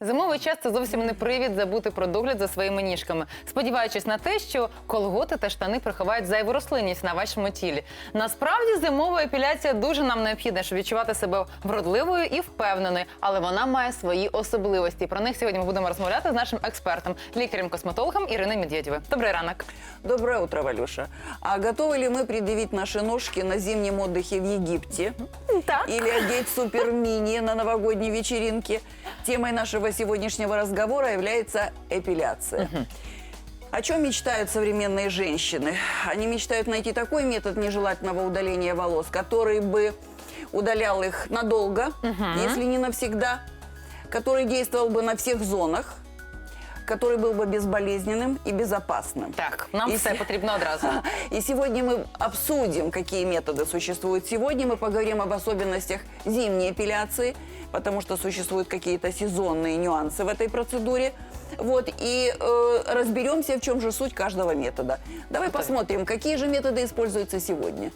Зимовий час це зовсім не привід забути про догляд за своїми ніжками, сподіваючись на те, що колготи та штани приховають зайву рослинність на вашому тілі. Насправді зимова епіляція дуже нам необхідна, щоб відчувати себе вродливою і впевненою, але вона має свої особливості. Про них сьогодні ми будемо розмовляти з нашим експертом, лікарем-косметологом Іриною Медведєвою. Добрий ранок. Доброе утро, Валюша. А готовы ли мы предъявить наши ножки на зимнем отдыхе в Египте? Так. Или одеть супер-мини на новогодней вечеринке? Темой нашего сегодняшнего разговора является эпиляция. О чем мечтают современные женщины? Они мечтают найти такой метод нежелательного удаления волос, который бы удалял их надолго, если не навсегда, который действовал бы на всех зонах, который был бы безболезненным и безопасным. Так, нам І все сі- потрібно одразу. И сегодня мы обсудим, какие методы существуют. Сегодня мы поговорим об особенностях зимней эпиляции, потому что существуют какие-то сезонные нюансы в этой процедуре. Вот, и э, разберемся, в чем же суть каждого метода. Давай Готові. посмотрим, какие же методы используются сегодня.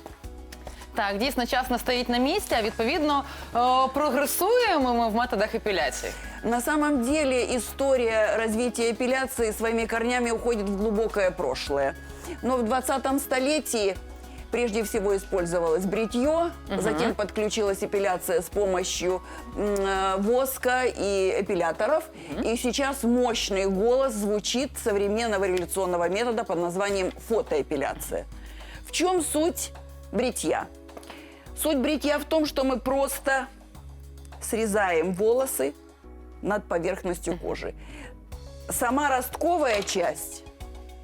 Так, дійсно, час не стоїть на місці, а відповідно е, прогресуємо ми в методах епіляції. На самом деле история развития эпиляции своими корнями уходит в глубокое прошлое. Но в 20 столетии прежде всего использовалось бритье, затем подключилась эпиляция с помощью э, воска и эпиляторов. И сейчас мощный голос звучит современного революционного метода под названием фотоэпиляция. В чем суть бритья? Суть бритья в том, что мы просто срезаем волосы над поверхностью кожи. Сама ростковая часть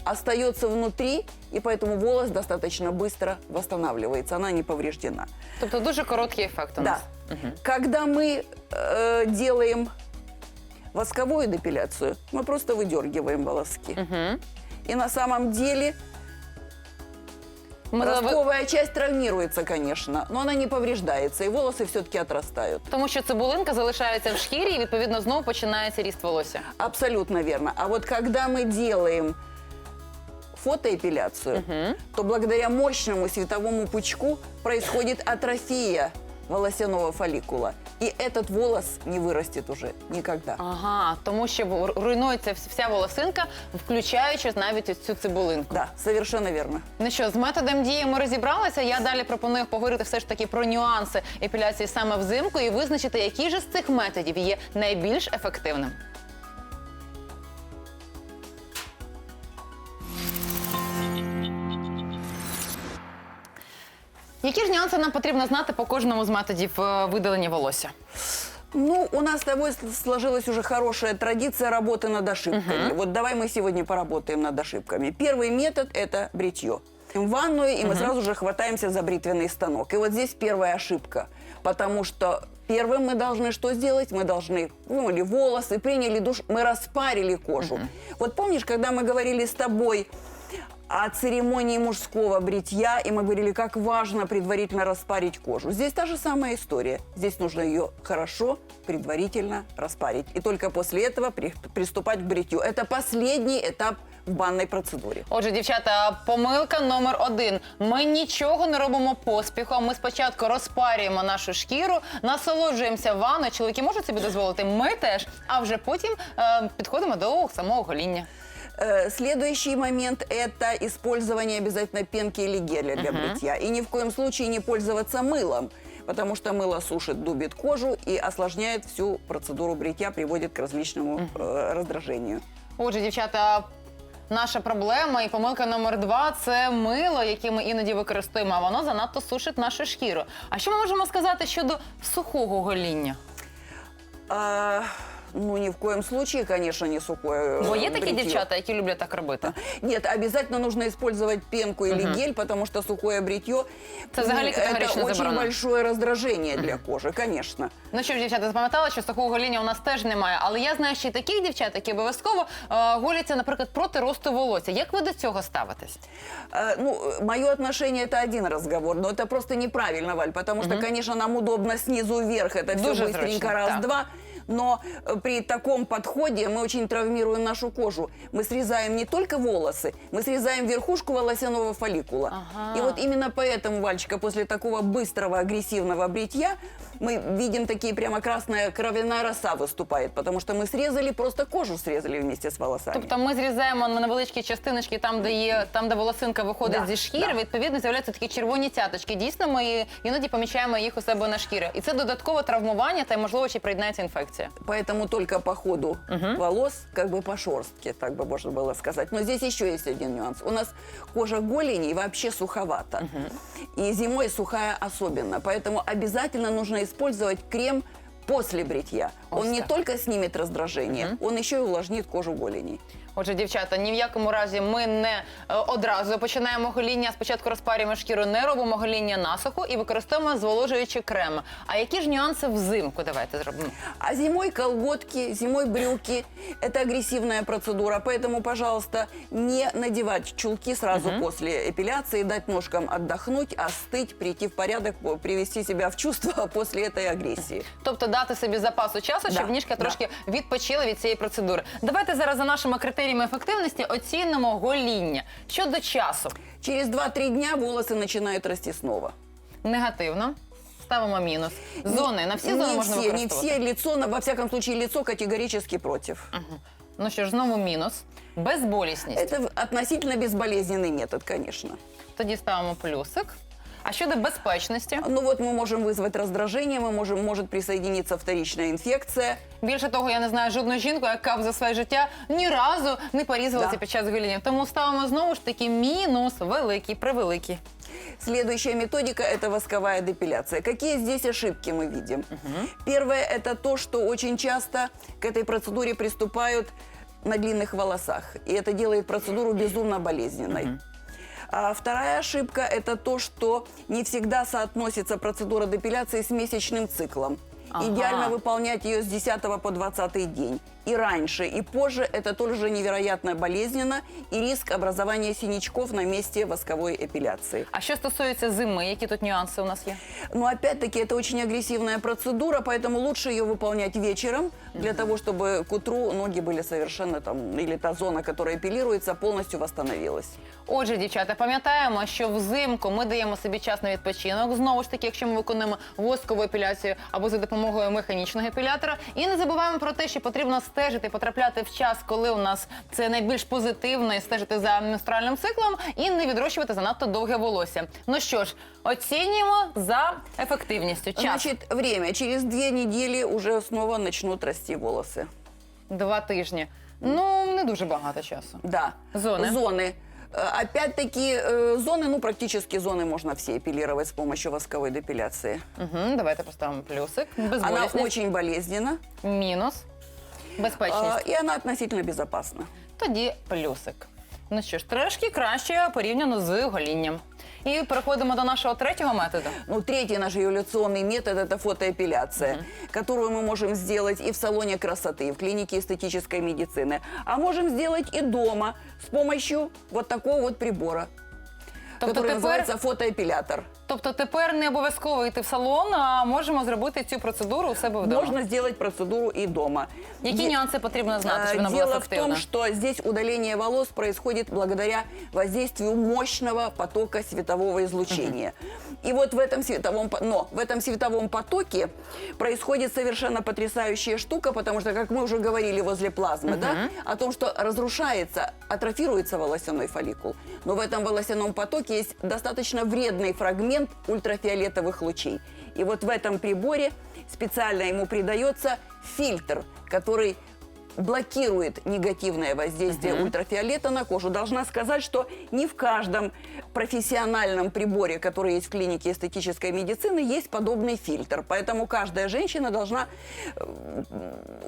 остается внутри, и поэтому волос достаточно быстро восстанавливается, она не повреждена. Тобто дуже короткий ефект у Да. нас. Когда мы э, делаем восковую депиляцию, мы просто выдергиваем волоски. И на самом деле Ми зараз- ростковая часть травмируется, конечно, но она не повреждается, и волосы все-таки отрастают. Тому що цибулинка залишається в шкірі і відповідно знову починається ріст волосся. Абсолютно верно. А вот когда мы делаем фотоэпиляцию, то благодаря мощному световому пучку происходит атрофия волосяного фолликула. И этот волос не вырастет уже никогда. Ага, тому що ру- руйнується вс- вся волосинка, включаючи навіть ось цю цибулинку. Да, совершенно верно. Ну що, з методом дії ми розібралися. Я далі пропоную поговорити все ж таки про нюанси епіляції саме взимку і визначити, який же з цих методів є найбільш ефективним. Які ж нюанси нам потрібно знати по кожному з методів е, видалення волосся? Ну, у нас с тобой сложилась уже хорошая традиция работы над ошибками. Вот давай мы сегодня поработаем над ошибками. Первый метод – это бритье. В ванную, и мы сразу же хватаемся за бритвенный станок. И вот здесь первая ошибка. Потому что первым мы должны что сделать? Мы должны вымыли волосы, приняли душ, мы распарили кожу. Вот помнишь, когда мы говорили с тобой о церемонии мужского бритья, и мы говорили, как важно предварительно распарить кожу. Здесь та же самая история. Здесь нужно ее хорошо предварительно распарить. И только после этого при- приступать к бритью. Это последний этап в банной процедуре. Отже, дівчата, помилка номер один. Ми нічого не робимо поспіхом. Ми спочатку розпарюємо нашу шкіру, насолоджуємося ванною. Чоловіки можуть собі дозволити, ми теж. А вже потім е, підходимо до самого гоління. Э, Следующий момент – это использование обязательно пенки или геля для бритья. И ни в коем случае не пользоваться мылом, потому что мыло сушит, дубит кожу и осложняет всю процедуру бритья, приводит к различному э, раздражению. Отже, дівчата. Наша проблема і помилка номер два це мило, яке ми іноді використовуємо, а воно занадто сушить нашу шкіру. А що ми можемо сказати щодо сухого гоління? А, ну, ни в коем случае, конечно, не сухое Бо є э, такі бритье. дівчата, які люблять так робити. Нет, обязательно нужно использовать пенку или гель, потому что сухое бритье Это взагалі м, категорично это очень заборонено. большое раздражение для кожи, конечно. Ну що ж, дівчата, запам'ятали, що сухого гоління у нас теж немає. Але я знаю ще й таких дівчат, які обов'язково е, голяться, наприклад, проти росту волосся. Як ви до цього ставитесь? А, ну, э, мое отношение это один разговор, но это просто неправильно, Валь, потому что, конечно, нам удобно снизу вверх это все Дуже быстренько зручно, так. раз-два. Но э, при таком подходе мы очень травмируем нашу кожу. Мы срезаем не только волосы, мы срезаем верхушку волосяного фолликула. Ага. И вот именно поэтому, Вальчика, после такого быстрого агрессивного бритья мы видим такие прямо красная кровяная роса выступает, потому что мы срезали, просто кожу срезали вместе с волосами. Тобто ми зрізаємо на невеличкі частиночки, там, де є там, де волосинка виходить Да, зі шкіри. да. Відповідно, з'являються такі червоні цяточки. Дійсно, ми іноді помічаємо їх у себе на шкірі. І це додаткове травмування, та й можливо ще й приєднається інфекція. Поэтому только по ходу волос, как бы по шерстке, так бы можно было сказать. Но здесь еще есть один нюанс. У нас кожа голени вообще суховата. И зимой сухая особенно. Поэтому обязательно нужно использовать крем после бритья. Ось Он не так. только снимет раздражение, он еще и увлажнит кожу голени. Отже, дівчата, ні в якому разі ми не е, одразу починаємо гоління. Спочатку розпарюємо шкіру, не робимо гоління насухо і використовуємо зволожуючі креми. А які ж нюанси взимку? Давайте зробимо. А зимой колготки, зимой брюки – это агрессивная процедура. Поэтому, пожалуйста, не надевать чулки сразу после эпиляции, дать ножкам отдохнуть, остыть, прийти в порядок, по- привести себя в чувство после этой агрессии. Тобто дати собі запасу часу, щоб Да, ніжка да. трошки відпочила від цієї процедури. Давайте зараз за нашими критеріями ефективності оцінимо гоління. Щодо часу, Через 2-3 дня волосы начинают расти снова. негативно. Ставимо мінус. Зони на всі зони не можна все, не використовувати. все. Лицо, на- во всяком случае, лицо категорически против. Ну що ж, знову мінус. Безболісність. Это в- относительно безболезненный метод, конечно. Тоді ставимо плюсик. А щодо безпечності, Ну вот мы можем вызвать раздражение, мы можем, может присоединиться вторичная инфекция. більше того, я не знаю жодну жінку, яка б за своє життя ні разу не порізалася Да. під час гоління. Тому ставимо знову ж таки мінус великий, превеликий. Следующая методика – это восковая депиляция. Какие здесь ошибки мы видим? Первое – это то, что очень часто к этой процедуре приступают на длинных волосах. И это делает процедуру безумно болезненной. А вторая ошибка – это то, что не всегда соотносится процедура депиляции с месячным циклом. Ага. Идеально выполнять ее с 10 по 20 день. И раньше, и позже это тоже невероятно болезненно и риск образования синячков на месте восковой эпиляции. А що стосується зими, які тут нюанси у нас є? Но опять-таки это очень агрессивная процедура, поэтому лучше ее выполнять вечером, для того, чтобы к утру ноги были совершенно там, или та зона, которая эпилируется, полностью восстановилась. Отже, дівчата, пам'ятаємо, що взимку ми даємо собі час на відпочинок. Знову ж таки, якщо ми виконуємо воскову епіляцію або за допомогою механічного епілятора. І не забуваємо про те, що потрібно стежити, потрапляти в час, коли у нас це найбільш позитивно, і стежити за менструальним циклом і не відрощувати занадто довге волосся. Ну що ж, оцінюємо за ефективністю. Час Значит, время. Через две недели уже снова начнут расти волосы. два тижні. Ну не дуже багато часу. Да. Зоны? Зоны. Э, Опять-таки, э, зоны, ну, практически зоны можно все эпилировать с помощью восковой депиляции. Угу, давайте поставимо плюсик. Она Безболісність. очень болезненна, Мінус. Безпечність. э, и она относительно безопасна. Тоді плюсик. Ну що ж, трошки краще порівняно з голінням. І переходимо до нашого третього методу. Ну, третий наш революционный метод – это фотоэпиляция, которую мы можем сделать и в салоне красоты, и в клинике эстетической медицины. А можем сделать и дома с помощью вот такого вот прибора, Тобто который тепер, называется фотоэпилятор. Тобто тепер не обов'язково йти в салон, а можемо зробити цю процедуру у себе вдома. Можно сделать процедуру и дома. Які Е- нюанси потрібно знати, щоб вона була Дело в ефективна? том, что здесь удаление волос происходит благодаря воздействию мощного потока светового излучения. И вот в этом световом, по- но в этом световом потоке происходит совершенно потрясающая штука, потому что, как мы уже говорили возле плазмы, да, о том, что разрушается, атрофируется волосяной фолликул. Но в этом волосяном потоке есть достаточно вредный фрагмент ультрафиолетовых лучей. И вот в этом приборе специально ему придается фильтр, который блокирует негативное воздействие ультрафиолета на кожу. Должна сказать, что не в каждом профессиональном приборе, который есть в клинике эстетической медицины, есть подобный фильтр. Поэтому каждая женщина должна э,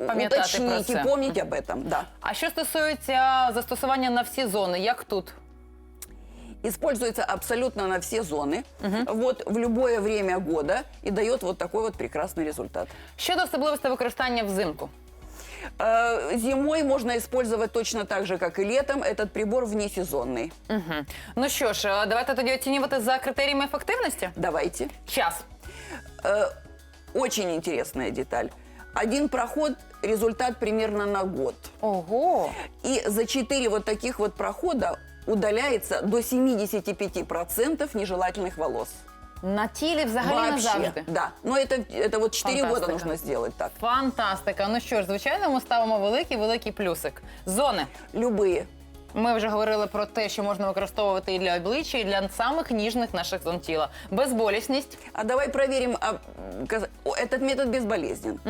Пам'ятати про уточнить це. и помнить об этом. Да. А що стосується застосування на всі зони, як тут? Используется абсолютно на все зоны, вот в любое время года и дает вот такой вот прекрасный результат. Щодо особливостей використання взимку. Э, Зимой можно использовать точно так же, как и летом. Этот прибор внесезонный. Угу. Ну що ж, е, давайте тоді оцінювати за критеріями ефективності. Давайте. Час. Э, Очень интересная деталь. Один проход – результат примерно на год. Ого. И за 4 вот таких вот прохода удаляется до 75% нежелательных волос. На тілі взагалі Вообще, назавжди. да. Но это, это вот 4 года Фантастика. нужно сделать так. Фантастика. Ну що ж, звичайно, ми ставимо великий великий плюсик. Зони. Любые. Ми вже говорили про те, що можна використовувати і для обличчя, і для самих ніжних наших зон тіла. Безболісність. А давай проверим, а, каз- о, этот метод безболезнен.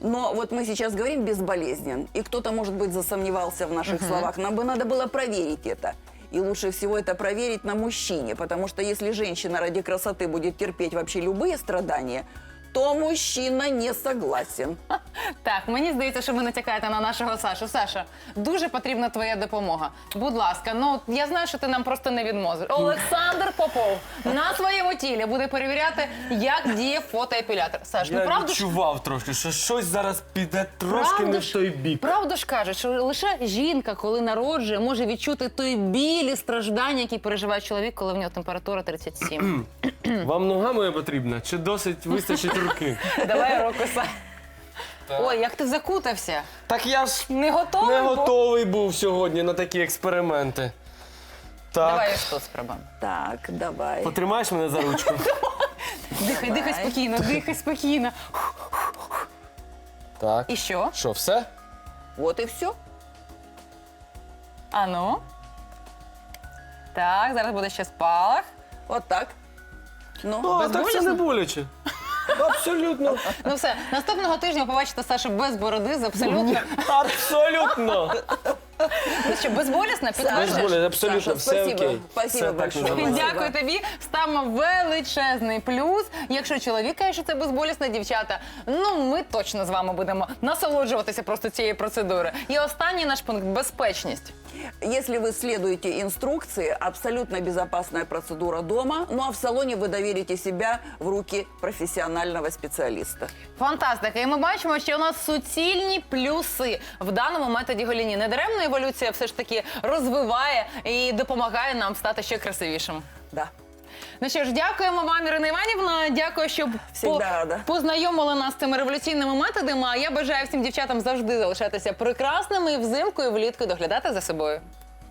Но вот мы сейчас говорим безболезнен, и кто-то, может быть, засомневался в наших словах. Нам бы надо было проверить это. И лучше всего это проверить на мужчине, потому что если женщина ради красоты будет терпеть вообще любые страдания, то мужчина не согласен. Так, мені здається, що ви натякаєте на нашого Сашу. Саша, дуже потрібна твоя допомога. Будь ласка, ну я знаю, що ти нам просто не відмозиш. Олександр Попов на своєму тілі буде перевіряти, як діє фотоепілятор. Саш, ну Я правду ж відчував трошки, що щось зараз піде трошки Правда не в ж- той бік. Правду ж кажуть, що лише жінка, коли народжує, може відчути той біль і страждання, які переживає чоловік, коли в нього температура 37. Вам нога моя потрібна? Чи досить вистачить руки? Давай руку, Ой, як ти закутався. Так я ж Не готовий? не був? готовий був сьогодні на такі експерименти. Так. Давай тут спробуємо. Так, давай. Потримаєш мене за ручку? Дихай, Давай. дихай спокійно, дихай спокійно. Так. І що? Що, все? Вот и все. Ану. Так, зараз буде ще спалах. Вот так. Ну, Ну, а так це Безболісно? не боляче. Абсолютно. Ну все, наступного тижня побачите Сашу без бороди, з абсолютно. Абсолютно. Ну що, безболісно, Без підтверджуєш? абсолютно, все спасибо. окей. Спасибо Все так большое. називається. Дякую тобі. Ставимо величезний плюс. Якщо чоловік каже, що це безболісно, дівчата, ну ми точно з вами будемо насолоджуватися просто цією процедурою. І останній наш пункт безпечність. Если вы следуете инструкции, абсолютно безопасная процедура дома, ну а в салоне вы доверите себя в руки профессионального специалиста. Фантастика. І ми бачимо, що у нас суцільні плюси в даному методі голіні. Недаремно еволюція все ж таки розвиває і допомагає нам стати ще красивішим. Да. Ну що ж, дякуємо вам, Ірина Іванівна. Дякую, що по рада. познайомили нас з цими революційними методами. А я бажаю всім дівчатам завжди залишатися прекрасними і взимку і влітку доглядати за собою.